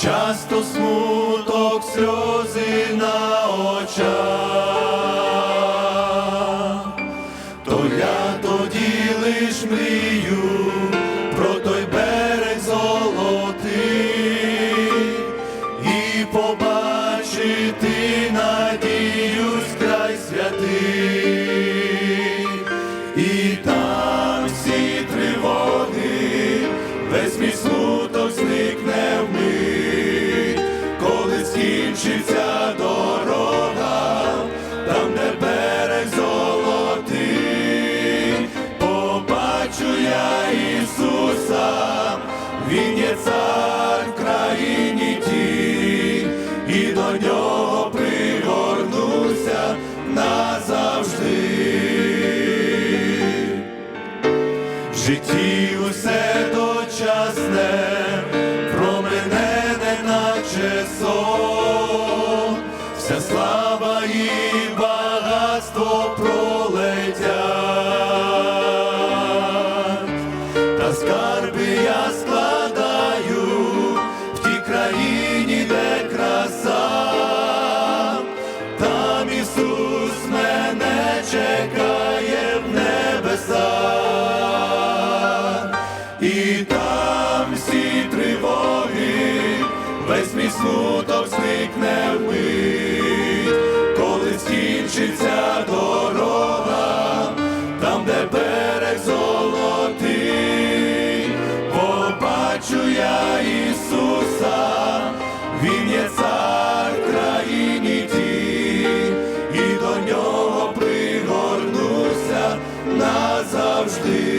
часто смуток сльози на очах, лиш мрію про той берег золотий. І побачити надію край святий, і там всі тривоги, весь мій смуток зникне вмить, коли скінчиться дорога, Ісуса, Він є цар в країні тій, і до нього пригорнуся назавжди. В житті усе дочасне, про мене не вся слава і багатство пролетять, скарби я складаю в тій країні, де краса, там Ісус мене чекає в небесах, і там всі тривоги, весь мій смуток зникне вмить, назавжди.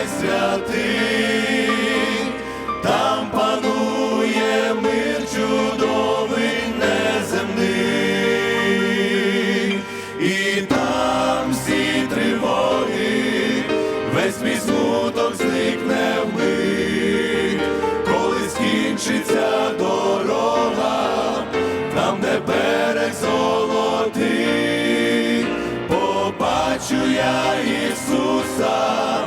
Я святий, там панує мир чудовий неземний, і там всі тривоги, весь мій смуток зникне вмить, коли скінчиться дорога, там, де берег золотий, побачу я Ісуса,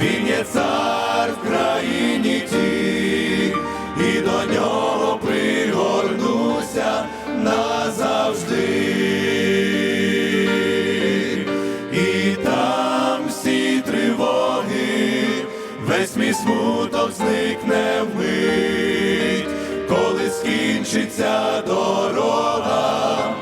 Він є цар в країні тій, і до нього пригорнуся назавжди. І там всі тривоги, весь мій смуток зникне вмить, коли скінчиться дорога,